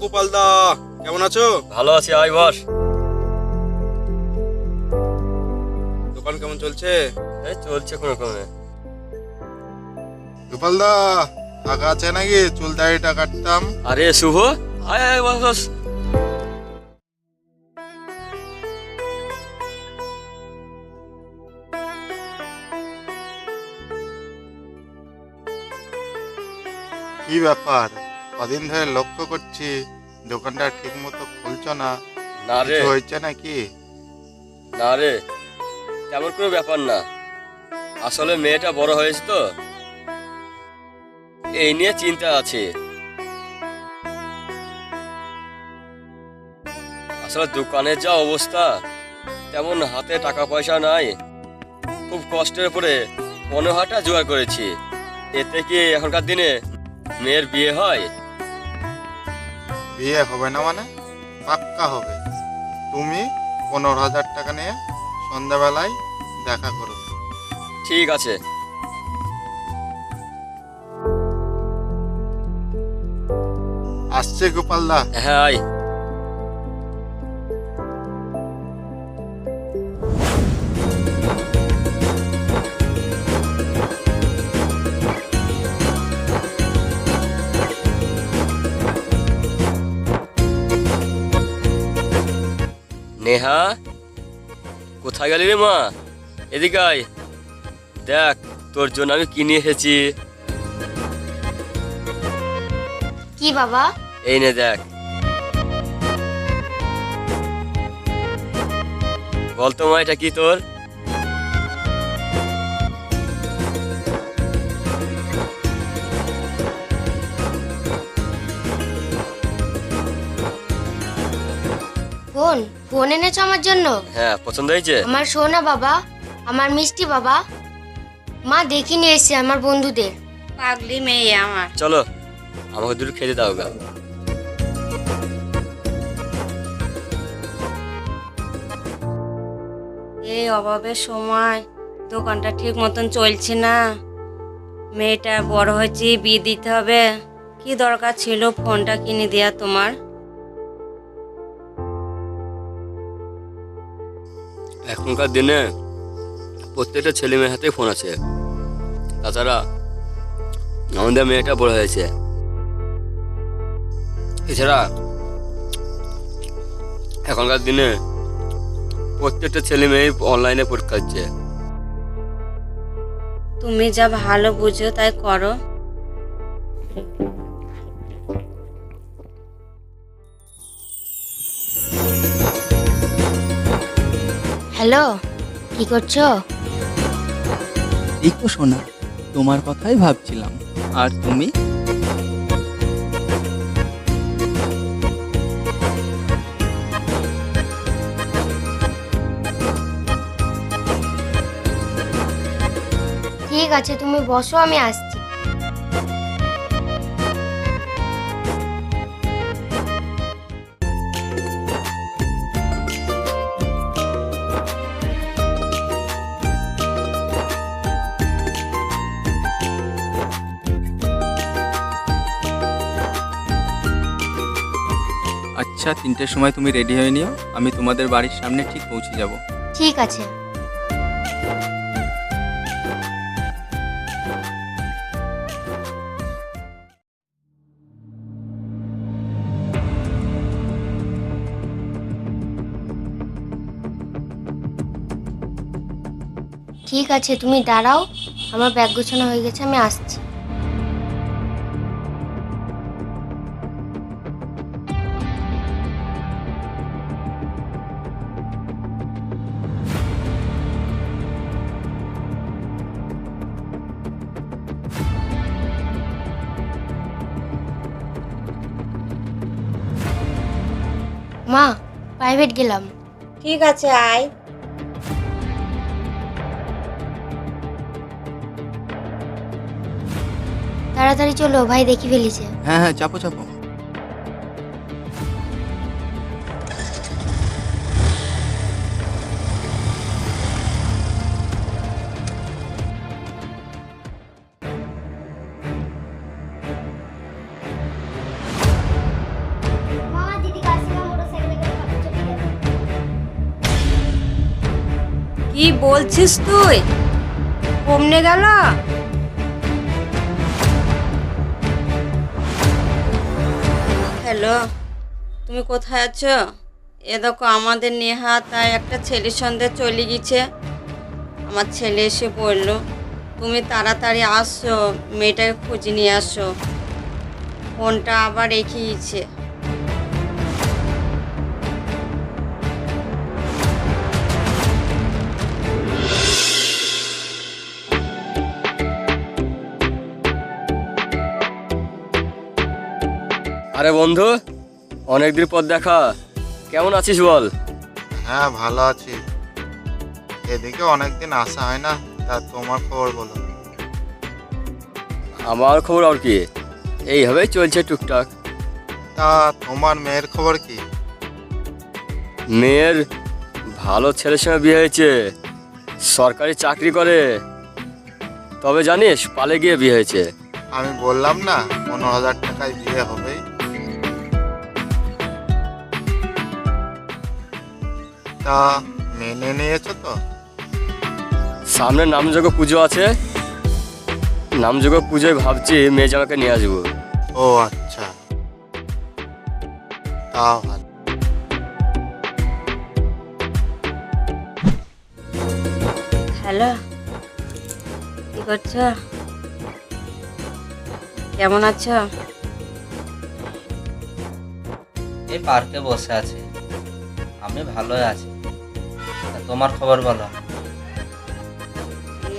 গোপাল দা কেমন আছো? ভালো আছি আয় বস। দোকান কেমন চলছে? এই চলছে কোনো রকমে গোপালদা টাকা আছে নাকি? চুল দাড়িটা কাটতাম। আরে শুভ। আয় আয় বস বস। কি ব্যাপার? কদিন ধরে লক্ষ্য করছি। দোকানটা ঠিক মতো খুলছো না? না রে। কিছু হয়েছে নাকি? না রে। তেমন কোনো ব্যাপার না। আসলে মেয়েটা বড় হয়েছে তো। এই নিয়ে চিন্তা আছে। আসলে দোকানের যা অবস্থা তেমন হাতে টাকা পয়সা নাই। খুব কষ্টের পরে পনেরো হাজার জোগাড় করেছি। এতে কি এখনকার দিনে মেয়ের বিয়ে হয়? বিয়ে হবে না মানে পাক্কা হবে। তুমি পনেরো হাজার টাকা নিয়ে সন্ধ্যাবেলায় দেখা করো। ঠিক আছে। আসছে গোপালদা হ্যাঁ নেহা কোথায় গেলি রে মা? এদিকে আয়। দেখ তোর জন্য আমি কিনে এসেছি। কি বাবা? এই নে দেখ। বলতো মা এটা কি তোর? ফোন? ফোন এনেছো আমার জন্য? হ্যাঁ পছন্দ হয়েছে? আমার সোনা বাবা আমার মিষ্টি বাবা। মা দেখি নিয়ে এসছে আমার বন্ধুদের। পাগলি মেয়ে আমার। চলো আমাকে দুটো খেতে দাও গা। এই অভাবের সময় দোকানটা ঠিক মতন চলছে না। মেয়েটা বড় হয়েছে বিয়ে দিতে হবে। কি দরকার ছিল ফোনটা কিনে দেয়া তোমার? এখনকার দিনে প্রত্যেকটা ছেলে মেয়ের হাতে ফোন আছে। তাছাড়া আমাদের মেয়েটা বড় হয়েছে। এছাড়া এখনকার দিনে প্রত্যেকটা ছেলে মেয়ে অনলাইনে পরীক্ষা দিচ্ছে। তুমি যা ভালো বুঝো তাই করো। হ্যালো কি করছ? এই তো শোনা তোমার কথাই ভাবছিলাম। আর তুমি? ঠিক আছে তুমি বসো আমি আসছি। আচ্ছা তিনটের সময় তুমি রেডি হয়ে নিও, আমি তোমাদের বাড়ির সামনে ঠিক পৌঁছে যাব। ঠিক আছে। ঠিক আছে, তুমি দাঁড়াও, আমার ব্যাগ গোছানো হয়ে গেছে, আমি আসছি। মা প্রাইভেট গেলাম। ঠিক আছে আয়। তাড়াতাড়ি চলো ভাই দেখি ফেলিছে। হ্যাঁ হ্যাঁ চাপো চাপো। বলছিস তুই? কমনে গেল? হ্যালো, তুমি কোথায় আছো? এ দেখো, আমাদের নেহা তাই একটা ছেলের সঙ্গে চলে গেছে। আমার ছেলে এসে বলল, তুমি তাড়াতাড়ি আসো, মেয়েটাকে খুঁজে নিয়ে আসো। ফোনটা আবার রেখে গেছে আরে বন্ধু অনেকদিন পর দেখা। কেমন আছিস বল? হ্যাঁ ভালো আছি। এদিকে অনেকদিন আসা হয় না তা তোমার খবর বলো। আমার খবর আর কি? এইভাবেই চলছে টুকটাক। তা তোমার মেয়ের খবর কি? মেয়ের ভালো ছেলের সঙ্গে বিয়ে হয়েছে সরকারি চাকরি করে। তবে জানিস পালে গিয়ে বিয়ে হয়েছে। আমি বললাম না পনেরো হাজার টাকায় বিয়ে হবেই তা মেনে নিয়েছো তো? সামনে নামযোগ্য পুজো আছে। নামযোগ্য পুজোয় ভাবছি মেয়ে জামাকে নিয়ে আসব। ও আচ্ছা। তা ভালো। হ্যালো কি করছ? কেমন আছো? এই পার্কে বসে আছি। আমি ভালোই আছি। তোমার খবর বলো।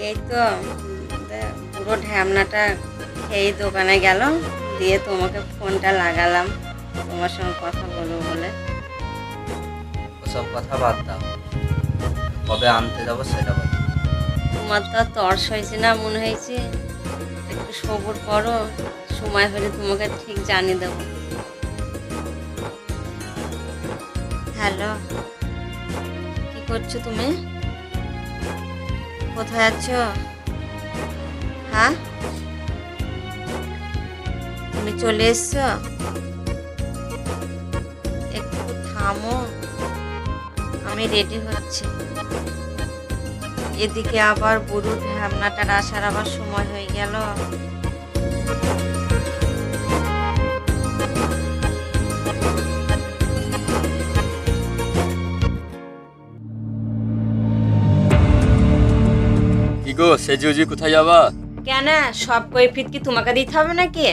এই তো পুরো ঢ্যামনাটা খেয়ে দোকানে গেল দিয়ে তোমাকে ফোনটা লাগালাম তোমার সঙ্গে কথা বলব বলে। ওসব কথা বাদ দাও। কবে আনতে যাব সেটা বলো। তোমার তো আর তর্স হয়েছে না মনে হয়েছে। একটু সবর করো সময় হলে তোমাকে ঠিক জানিয়ে দেবো। হ্যালো। করছ তুমি? কোথায় আছো? হ্যাঁ? তুমি চলে এসছো? একটু থামো। আমি রেডি হচ্ছি। এদিকে আবার বুড়ো ঢ্যামনাটার আসার আবার সময় হয়ে গেল। কি গো সে জিউজি কোথায় যাবা? কেন? সব কৈফিত কি তোমাকে দিতে হবে নাকি?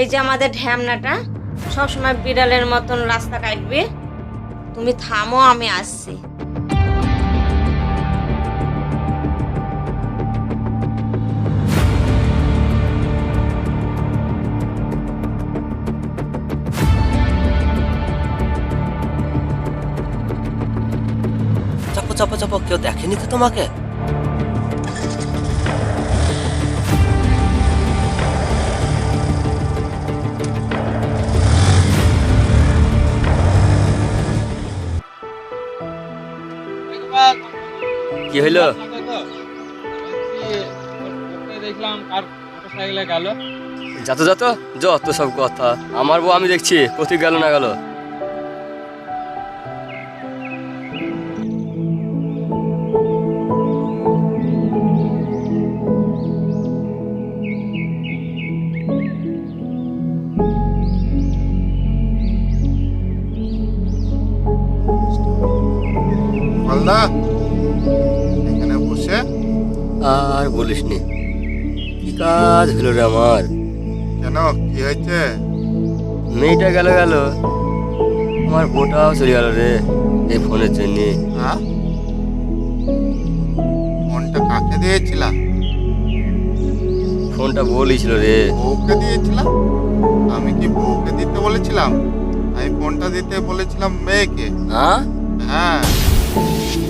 এই যে আমাদের ঢ্যামনাটা, সবসময় বিড়ালের মতন রাস্তা কাটবে। তুমি থামো, আমি আসছি। চাপো চাপো কেউ দেখেনি তো তোমাকে? কি হইল? যাতো যাতো যত সব কথা। আমার বউ আমি দেখছি কোথায় গেল না গেল। মালদা এখানে বসে? আর বলিস নি কি কাজ হলো রে আমার? কেন? কি হয়েছে? মেয়েটা গেল গেল। আমার বউটাও চলে গেল রে এই ফোনের জন্য। হ্যাঁ? ফোনটা কাকে দিয়েছিলা? ফোনটা বলিছিল রে। বউকে দিয়েছিলাম আমি কি বউকে দিতে বলেছিলাম? আমি ফোনটা দিতে বলেছিলাম মেয়েকে। হ্যাঁ? হ্যাঁ। Thank you.